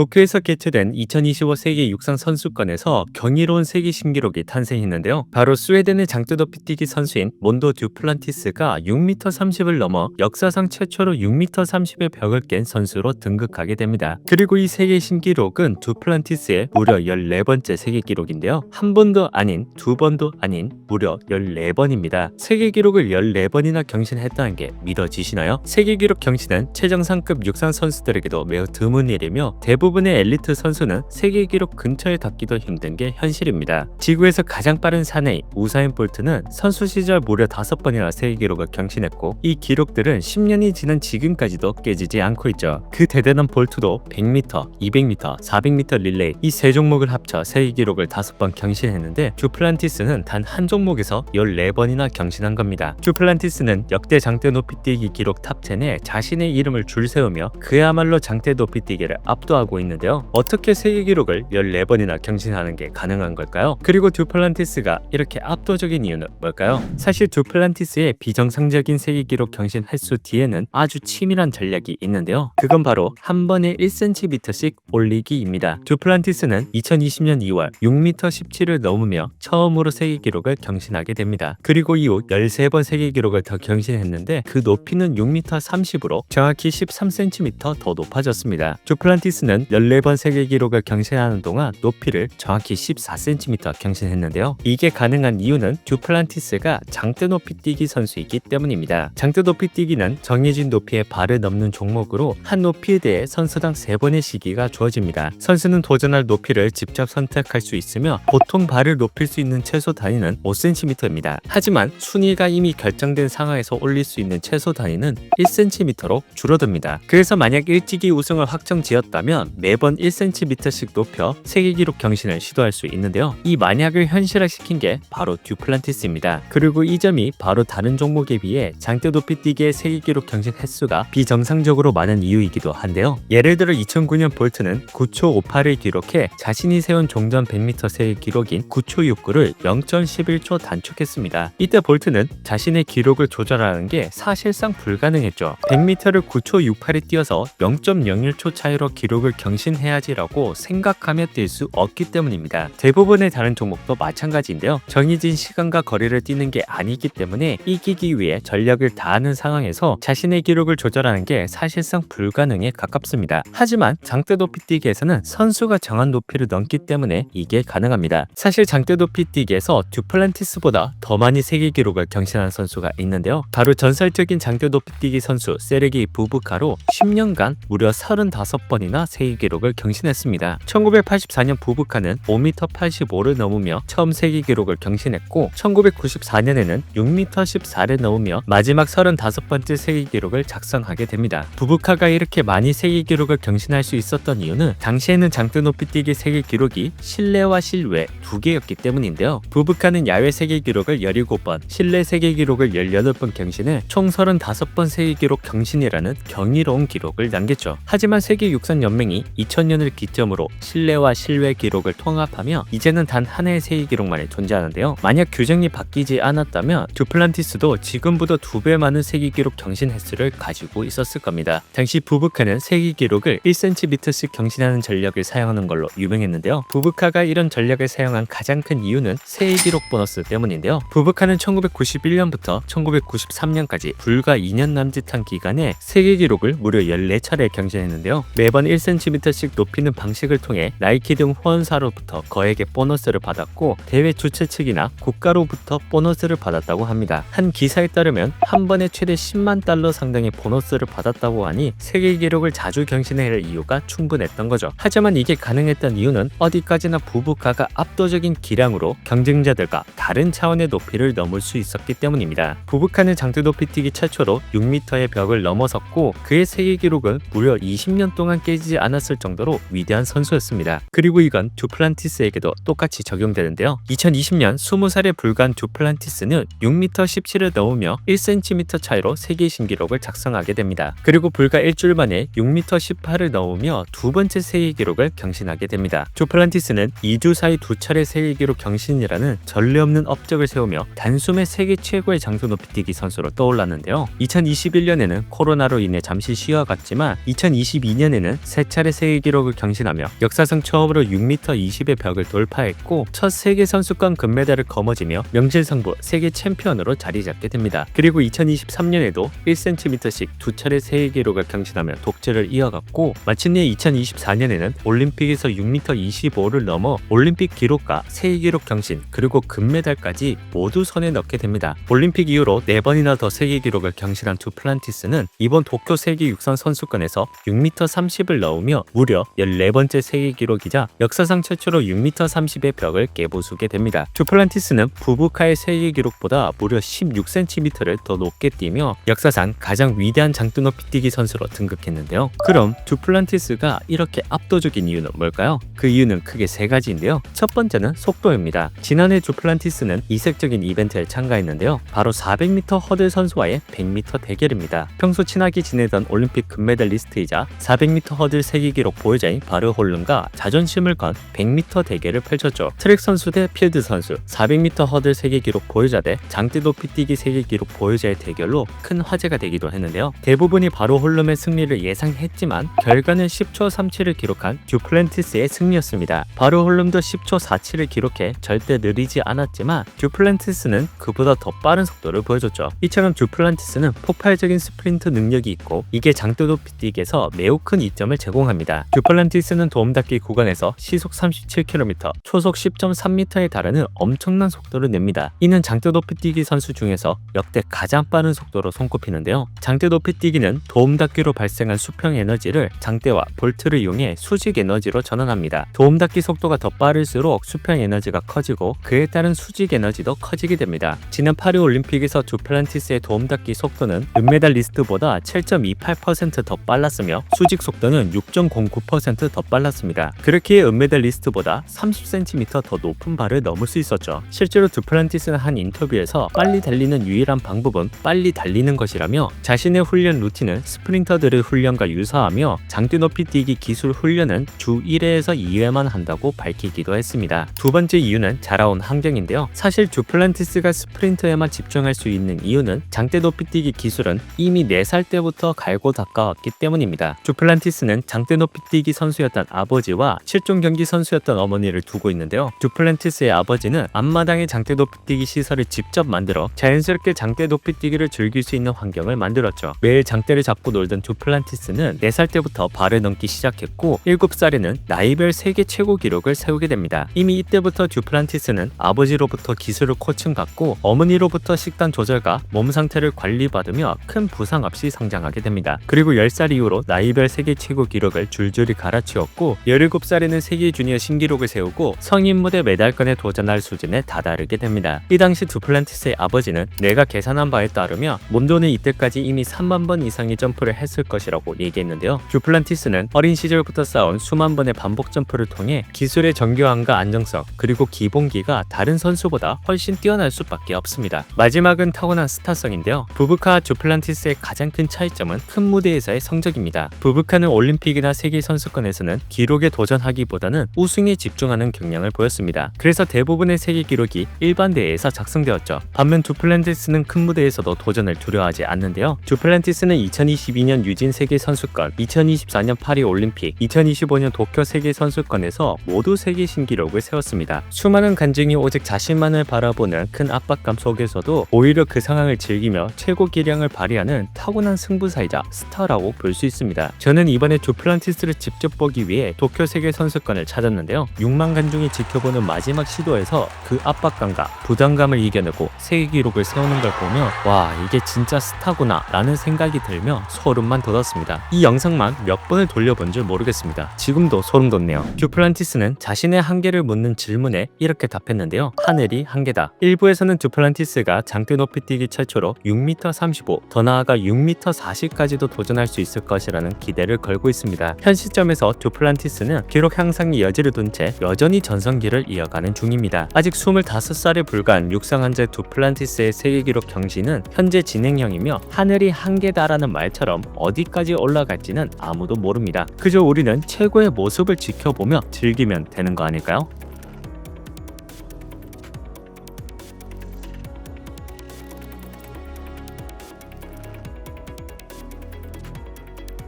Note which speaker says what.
Speaker 1: 도쿄에서 개최된 2025 세계 육상 선수권에서 경이로운 세계 신기록이 탄생했는데요. 바로 스웨덴의 장대높이뛰기 선수인 몬도 듀플란티스가 6m 30을 넘어 역사상 최초로 6m 30의 벽을 깬 선수로 등극하게 됩니다. 그리고 이 세계 신기록은 듀플란티스의 무려 14번째 세계 기록인데요. 한 번도 아닌 두 번도 아닌 무려 14번입니다. 세계 기록을 14번이나 경신했다는 게 믿어지시나요? 세계 기록 경신은 최정상급 육상 선수들에게도 매우 드문 일이며 대부분 의 엘리트 선수는 세계 기록 근처에 닿기도 힘든 게 현실입니다. 지구에서 가장 빠른 사내인 우사인 볼트는 선수 시절 무려 5번이나 세계 기록을 경신했고 이 기록들은 10년이 지난 지금까지도 깨지지 않고 있죠. 그 대단한 볼트도 100m, 200m, 400m 릴레이 이 세 종목을 합쳐 세계 기록을 5번 경신했는데 듀플란티스는 단 한 종목에서 14번이나 경신한 겁니다. 듀플란티스는 역대 장대 높이뛰기 기록 탑 10에 자신의 이름을 줄 세우며 그야말로 장대 높이뛰기를 압도하고 있는데요. 어떻게 세계 기록을 14번이나 경신하는 게 가능한 걸까요? 그리고 듀플란티스가 이렇게 압도적인 이유는 뭘까요? 사실 듀플란티스의 비정상적인 세계 기록 경신 횟수 뒤에는 아주 치밀한 전략이 있는데요. 그건 바로 한 번에 1cm씩 올리기입니다. 듀플란티스는 2020년 2월 6m 17을 넘으며 처음으로 세계 기록을 경신하게 됩니다. 그리고 이후 13번 세계 기록을 더 경신했는데 그 높이는 6m 30으로 정확히 13cm 더 높아졌습니다. 듀플란티스는 14번 세계 기록을 경신하는 동안 높이를 정확히 14cm 경신했는데요. 이게 가능한 이유는 듀플란티스가 장대 높이 뛰기 선수이기 때문입니다. 장대 높이 뛰기는 정해진 높이의 발을 넘는 종목으로 한 높이에 대해 선수당 3번의 시기가 주어집니다. 선수는 도전할 높이를 직접 선택할 수 있으며 보통 발을 높일 수 있는 최소 단위는 5cm입니다. 하지만 순위가 이미 결정된 상황에서 올릴 수 있는 최소 단위는 1cm로 줄어듭니다. 그래서 만약 일찍이 우승을 확정 지었다면 매번 1cm씩 높여 세계 기록 경신을 시도할 수 있는데요. 이 만약을 현실화시킨 게 바로 듀플란티스입니다. 그리고 이 점이 바로 다른 종목에 비해 장대 높이 뛰기의 세계 기록 경신 횟수가 비정상적으로 많은 이유이기도 한데요. 예를 들어 2009년 볼트는 9초 58을 기록해 자신이 세운 종전 100m 세계 기록인 9초 69를 0.11초 단축했습니다. 이때 볼트는 자신의 기록을 조절하는 게 사실상 불가능했죠. 100m를 9초 68에 뛰어서 0.01초 차이로 기록을 경신해야지라고 생각하며 뛸 수 없기 때문입니다. 대부분의 다른 종목도 마찬가지인데요. 정해진 시간과 거리를 뛰는 게 아니기 때문에 이기기 위해 전력을 다하는 상황에서 자신의 기록을 조절하는 게 사실상 불가능에 가깝습니다. 하지만 장대 높이 뛰기에서는 선수가 정한 높이를 넘기 때문에 이게 가능합니다. 사실 장대 높이 뛰기에서 듀플란티스보다 더 많이 세계 기록을 경신한 선수가 있는데요. 바로 전설적인 장대 높이 뛰기 선수 세르기 부부카로 10년간 무려 35번이나 세계 기록을 경신했습니다. 1984년 부부카는 5m 85를 넘으며 처음 세계 기록을 경신했고 1994년에는 6m 14를 넘으며 마지막 35번째 세계 기록을 작성하게 됩니다. 부부카가 이렇게 많이 세계 기록을 경신할 수 있었던 이유는 당시에는 장대 높이 뛰기 세계 기록이 실내와 실외 두 개였기 때문인데요. 부부카는 야외 세계 기록을 17번, 실내 세계 기록을 18번 경신해 총 35번 세계 기록 경신이라는 경이로운 기록을 남겼죠. 하지만 세계 육상 연맹이 2000년을 기점으로 실내와 실외 기록을 통합하며 이제는 단 하나의 세계 기록만이 존재하는데요. 만약 규정이 바뀌지 않았다면 듀플란티스도 지금보다 두 배 많은 세계 기록 경신 횟수를 가지고 있었을 겁니다. 당시 부부카는 세계 기록을 1cm씩 경신하는 전략을 사용하는 걸로 유명했는데요. 부부카가 이런 전략을 사용한 가장 큰 이유는 세계 기록 보너스 때문인데요. 부부카는 1991년부터 1993년까지 불과 2년 남짓한 기간에 세계 기록을 무려 14차례 경신했는데요. 매번 1cm 씩 높이는 방식을 통해 나이키 등 후원사로부터 거액의 보너스를 받았고 대회 주최 측이나 국가로부터 보너스를 받았다고 합니다. 한 기사에 따르면 한 번에 최대 10만 달러 상당의 보너스를 받았다고 하니 세계 기록을 자주 경신해야 할 이유가 충분했던 거죠. 하지만 이게 가능했던 이유는 어디까지나 부부가가 압도적인 기량으로 경쟁자들과 다른 차원의 높이를 넘을 수 있었기 때문입니다. 부부카는 장대 높이 뛰기 최초로 6m의 벽을 넘어섰고 그의 세계 기록은 무려 20년 동안 깨지지 않았 을 정도로 위대한 선수였습니다. 그리고 이건 듀플란티스에게도 똑같이 적용되는데요. 2020년 20살에 불과한 듀플란티스는 6m 17을 넘으며 1cm 차이로 세계 신기록을 작성하게 됩니다. 그리고 불과 일주일 만에 6m 18을 넘으며 두 번째 세계 기록을 경신하게 됩니다. 듀플란티스는 2주 사이 두 차례 세계 기록 경신이라는 전례 없는 업적을 세우며 단숨에 세계 최고의 장소 높이뛰기 선수로 떠올랐는데요. 2021년에는 코로나로 인해 잠시 쉬어갔지만 2022년에는 세 차례 차례 세계 기록을 경신하며 역사상 처음으로 6m 20의 벽을 돌파했고 첫 세계 선수권 금메달을 거머쥐며 명실상부 세계 챔피언으로 자리 잡게 됩니다. 그리고 2023년에도 1cm씩 두 차례 세계 기록을 경신하며 독재를 이어갔고 마침내 2024년에는 올림픽에서 6m 25를 넘어 올림픽 기록과 세계 기록 경신 그리고 금메달까지 모두 손에 넣게 됩니다. 올림픽 이후로 4번이나 더 세계 기록을 경신한 두 플란티스는 이번 도쿄 세계 육상 선수권에서 6m 30을 넣으며 무려 14번째 세계 기록이자 역사상 최초로 6m 30의 벽을 깨부수게 됩니다. 두플란티스는 부부카의 세계 기록보다 무려 16cm를 더 높게 뛰며 역사상 가장 위대한 장두 높이 뛰기 선수로 등극했는데요. 그럼 두플란티스가 이렇게 압도적인 이유는 뭘까요? 그 이유는 크게 세 가지인데요. 첫 번째는 속도입니다. 지난해 두플란티스는 이색적인 이벤트에 참가했는데요. 바로 400m 허들 선수와의 100m 대결입니다. 평소 친하게 지내던 올림픽 금메달리스트이자 400m 허들 세계 기록 보유자인 바르 홀름과 자존심을 건 100m 대결을 펼쳤죠. 트랙 선수 대 필드 선수, 400m 허들 세계 기록 보유자 대 장대 높이 뛰기 세계 기록 보유자의 대결로 큰 화제가 되기도 했는데요. 대부분이 바로 홀름의 승리를 예상했지만 결과는 10초 37을 기록한 듀플랜티스의 승리였습니다. 바로 홀름도 10초 47을 기록해 절대 느리지 않았지만 듀플랜티스는 그보다 더 빠른 속도를 보여줬죠. 이처럼 듀플란티스는 폭발적인 스프린트 능력이 있고 이게 장대 높이 뛰기에서 매우 큰 이점을 제공합니다. 듀플란티스는 도움닫기 구간에서 시속 37km, 초속 10.3m에 달하는 엄청난 속도를 냅니다. 이는 장대 높이 뛰기 선수 중에서 역대 가장 빠른 속도로 손꼽히는데요. 장대 높이 뛰기는 도움닫기로 발생한 수평 에너지를 장대와 볼트를 이용해 수직 에너지로 전환합니다. 도움닫기 속도가 더 빠를수록 수평 에너지가 커지고 그에 따른 수직 에너지도 커지게 됩니다. 지난 파리 올림픽에서 두플란티스의 도움닫기 속도는 은메달 리스트보다 7.28%더 빨랐으며 수직 속도는 6.09%더 빨랐습니다. 그렇기에 은메달 리스트보다 30cm 더 높은 발을 넘을 수 있었죠. 실제로 두플란티스는 한 인터뷰에서 빨리 달리는 유일한 방법은 빨리 달리는 것이라며 자신의 훈련 루틴은 스프린터들의 훈련과 유사하며 장대 높이 뛰기 기술 훈련은 주 1회에서 2회만 한다고 밝히기도 했습니다. 두 번째 이유는 자라온 환경인데요. 사실 두플란티스가 스프린터에만 집중할 수 있는 이유는 장대 높이 뛰기 기술은 이미 4살 때부터 갈고 닦아왔기 때문입니다. 두플란티스는 장대 높이 뛰기 선수였던 아버지와 실종 경기 선수였던 어머니를 두고 있는데요. 두플란티스의 아버지는 앞마당에 장대 높이 뛰기 시설을 직접 만들어 자연스럽게 장대 높이 뛰기를 즐길 수 있는 환경을 만들었죠. 매일 장대를 잡고 놀던 두플란티스는 4살 때부터 발을 넘기 시작했고 7살에는 나이별 세계 최고 기록을 세우게 됩니다. 이미 이때부터 듀플란티스는 아버지로부터 기술을 코칭받고 어머니로부터 식단 조절과 몸 상태를 관리받으며 큰 부상 없이 성장하게 됩니다. 그리고 10살 이후로 나이별 세계 최고 기록을 줄줄이 갈아치웠고 17살에는 세계 주니어 신기록을 세우고 성인 무대 메달권에 도전할 수준에 다다르게 됩니다. 이 당시 두플란티스의 아버지는 내가 계산한 바에 따르면 몬도는 이때까지 이미 3만 번 이상의 점프를 했을 것이라고 얘기했는데요. 듀플란티스는 어린 시절부터 쌓은 수만 번의 반복 점프를 통해 기술의 정교함과 안정성 그리고 기본기가 다른 선수보다 훨씬 뛰어날 수밖에 없습니다. 마지막은 타고난 스타성인데요. 부부카 듀플란티스의 가장 큰 차이점은 큰 무대에서의 성적입니다. 부부카는 올림픽이나 세계 선수권에서는 기록에 도전하기보다는 우승에 집중하는 경향을 보였습니다. 그래서 대부분의 세계 기록이 일반 대회에서 작성되었죠. 반면 듀플란티스는 큰 무대에서도 도전을 두려워하지 않는데요. 듀플란티스는 2022년 유진 세계 선수권, 2024년 파리 올림픽, 2025년 도쿄 세계 선수권에서 모두 세계 신기록을 세웠습니다. 수많은 간증이 오직 자신만을 바라보는 큰 압박감 속에서도 오히려 그 상황을 즐기며 최고 기량을 발휘하는 타고난 승부사이자 스타라고 볼 수 있습니다. 저는 이번에 듀플란티스 를 직접 보기 위해 도쿄 세계 선수권을 찾았는데요. 6만 관중이 지켜보는 마지막 시도에서 그 압박감과 부담감을 이겨내고 세계 기록을 세우는 걸 보며 와 이게 진짜 스타구나 라는 생각이 들며 소름만 돋았습니다. 이 영상만 몇 번을 돌려본 줄 모르겠습니다. 지금도 소름 돋네요. 듀플란티스는 자신의 한계를 묻는 질문에 이렇게 답했는데요. 하늘이 한계다. 일부에서는 듀플란티스가 장대 높이 뛰기 최초로 6m 35, 더 나아가 6m 40까지도 도전할 수 있을 것이라는 기대를 걸고 있습니다. 현 시점에서 듀플란티스는 기록 향상의 여지를 둔 채 여전히 전성기를 이어가는 중입니다. 아직 25살에 불과한 육상 한제 두플란티스의 세계 기록 경신은 현재 진행형이며 하늘이 한계다라는 말처럼 어디까지 올라갈지는 아무도 모릅니다. 그저 우리는 최고의 모습을 지켜보며 즐기면 되는 거 아닐까요?